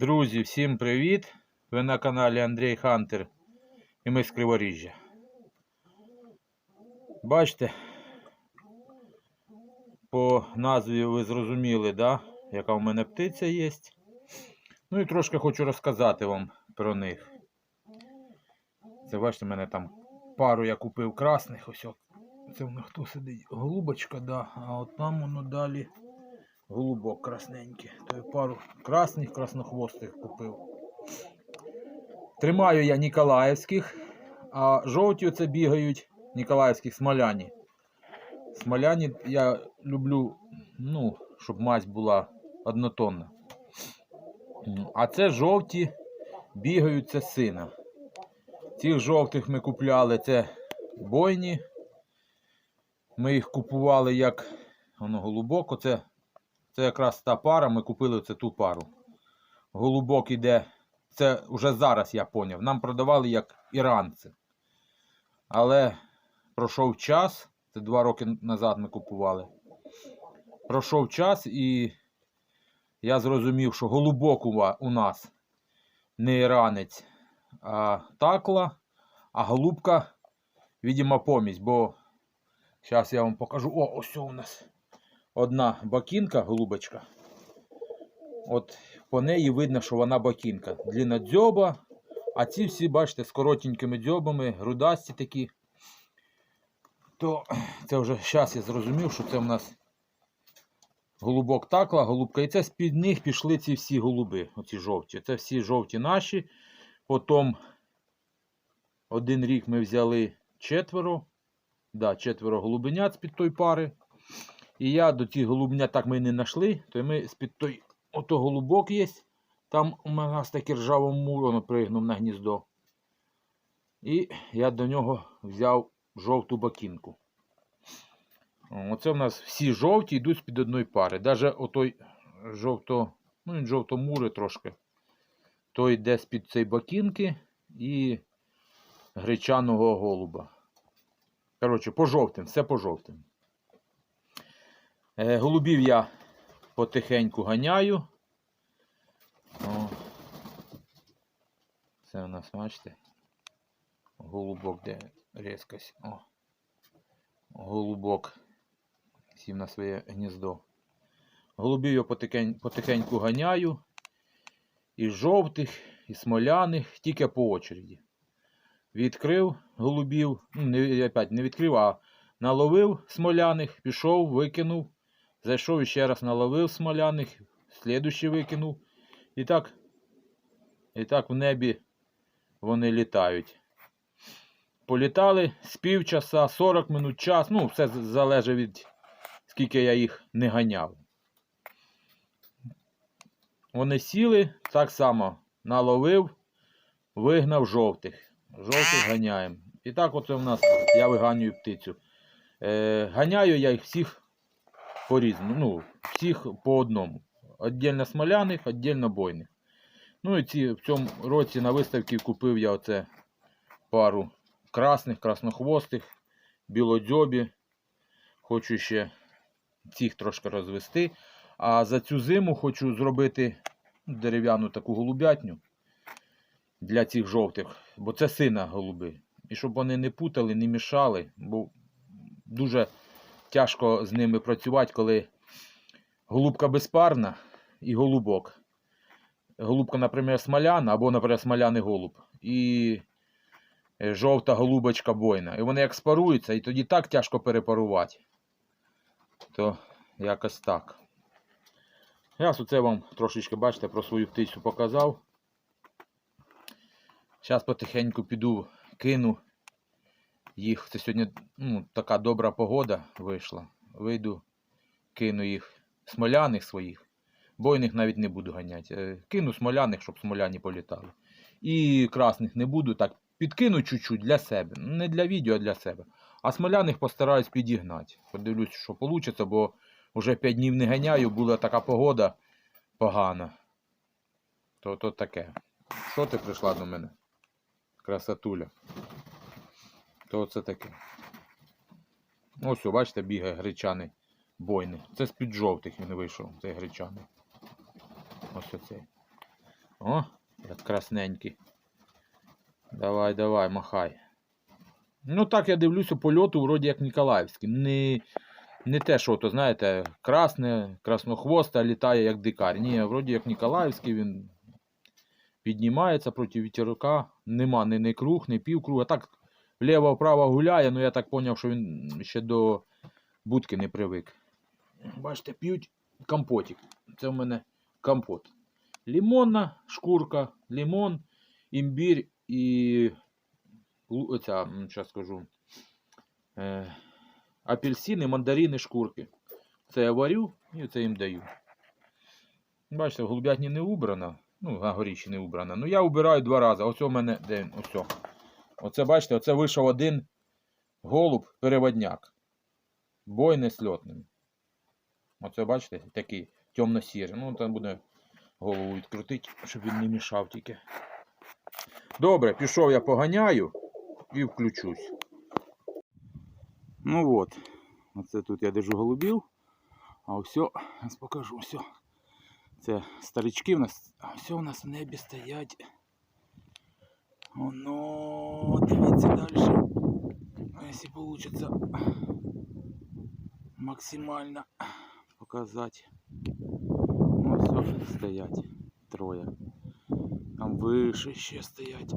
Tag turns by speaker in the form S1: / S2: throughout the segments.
S1: Друзі, всім привіт! Ви на каналі Андрій Хантер і ми з Криворіжжя. Бачите, по назві ви зрозуміли, да? яка в мене птиця є. Ну і трошки хочу розказати вам про них. Це бачите, в мене там пару я купив красних. Ось це в них хто сидить? Голубочка, да. А от там воно далі голубок красненький. То я пару красних краснохвостих купив. Тримаю я Ніколаївських, а жовті оце бігають Ніколаївських смоляні. Смоляні я люблю, ну, щоб мазь була однотонна. А це жовті бігають це сина. Цих жовтих ми купляли, це бойні. Ми їх купували як воно голубок. Оце це якраз та пара, ми купили це ту пару. Голубок іде. Це вже зараз я поняв. Нам продавали як іранці. Але пройшов час, це два роки назад ми купували. Пройшов час і я зрозумів, що голубок у нас не іранець, а такла, а голубка, видимо, помість, бо зараз я вам покажу. О, ось у нас одна бакінка, голубочка. От по неї видно, що вона бакінка. Длина дзьоба, а ці всі, бачите, з коротенькими дзьобами, грудасті такі. То це вже зараз я зрозумів, що це в нас голубок такла, голубка. І це з-під них пішли ці всі голуби, оці жовті. Це всі жовті наші. Потім один рік ми взяли четверо. Да, четверо голубенят з-під той пари. І я до тих голубнят так ми не знайшли, то ми з-під той ото голубок є. Там у нас таке ржаво мур, воно пригнув на гніздо. І я до нього взяв жовту бакінку. Оце в нас всі жовті йдуть з-під одної пари. Даже отой жовто, ну він жовто-мури трошки. Той йде з-під цієї бакінки і гречаного голуба. Коротше, по жовтим, все по жовтим. Е, Голубів я потихеньку ганяю. О. Це у нас, бачите? Голубок, де різкость. О. Голубок сів на своє гніздо. Голубів я потихень, потихеньку ганяю. І жовтих, і смоляних, тільки по очереді. Відкрив голубів, ну, не, опять не відкрив, а наловив смоляних, пішов, викинув. Зайшов і ще раз наловив смоляних, слідущий викинув. І так, і так в небі вони літають. Політали з півчаса, 40 минут час. Ну, все залежить від скільки я їх не ганяв. Вони сіли, так само наловив, вигнав жовтих. Жовтих ганяємо. І так оце в нас я виганюю птицю. Е, ганяю я їх всіх по-різному. Ну, всіх по одному. Отдельно смоляних, отдельно бойних. Ну і ці в цьому році на виставці купив я оце пару красних, краснохвостих, білодзьобі. Хочу ще цих трошки розвести. А за цю зиму хочу зробити дерев'яну таку голубятню для цих жовтих, бо це сина голуби. І щоб вони не путали, не мішали, бо дуже тяжко з ними працювати, коли голубка безпарна і голубок. Голубка, наприклад, смоляна, або, наприклад, смоляний голуб. І е, жовта голубочка бойна. І вони як спаруються, і тоді так тяжко перепарувати. То якось так. Я оце вам трошечки, бачите, про свою птицю показав. Зараз потихеньку піду, кину їх. Це сьогодні ну, така добра погода вийшла. Вийду, кину їх смоляних своїх. Бойних навіть не буду ганяти. Е, Кину смоляних, щоб смоляні політали. І красних не буду. Так, підкину чуть-чуть для себе. Не для відео, а для себе. А смоляних постараюсь підігнати. Подивлюсь, що вийде, бо вже 5 днів не ганяю, була така погода погана. То то таке. Що ти прийшла до мене? Красотуля. То це таке. Ось, бачите, бігає гречаний бойний. Це з-під жовтих він вийшов, цей гречаний. Ось оцей. О, як красненький. Давай, давай, махай. Ну так я дивлюся польоту, вроді як Ніколаївський. Не, не те, що то, знаєте, красне, краснохвоста літає як дикар. Ні, вроді як Ніколаївський, він піднімається проти вітерка. Нема ні, ні круг, ні півкруга. Так вліво-вправо гуляє, ну я так зрозумів, що він ще до будки не привик. Бачите, п'ють компотик. Це в мене компот. Лімонна шкурка, лимон, імбір і оця, зараз скажу, е, апельсини, мандарини, шкурки. Це я варю і це їм даю. Бачите, в голубятні не убрана. Ну, на горіші не убрана. Ну я убираю два рази. Ось у мене де? Ось. Оце бачите, оце вийшов один голуб переводняк. Бой не сльотним. Оце бачите, такий темно-сірий. Ну, там буде голову відкрутити, щоб він не мішав тільки. Добре, пішов я поганяю і включусь. Ну от, оце тут я держу голубів. А все, зараз покажу, все. Це старички в нас, а все у нас в небі стоять. Оно, дивіться далі. А якщо вийде максимально показати. Ну, все, стоять троє. Там вище ще стоять.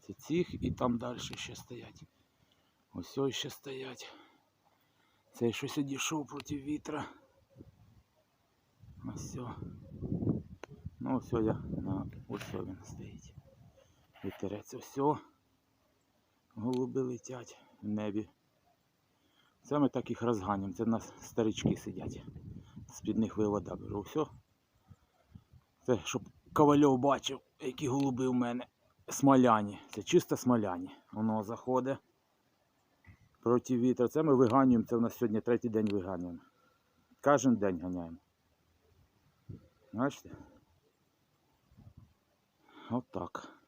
S1: Це цих і там далі ще стоять. Ось ось ще стоять. Цей щось одійшов проти вітра. Ось все. Ну все я на ось все він стоїть. Вітерець все. Голуби летять в небі. Це ми так їх розганюємо. Це в нас старички сидять. З-під них вивода беру. Все. Це щоб Ковальов бачив, які голуби у мене. Смоляні. Це чисто смоляні. Воно заходить проти вітру. Це ми виганюємо. Це у нас сьогодні третій день виганюємо. Кожен день ганяємо. Бачите? Отак.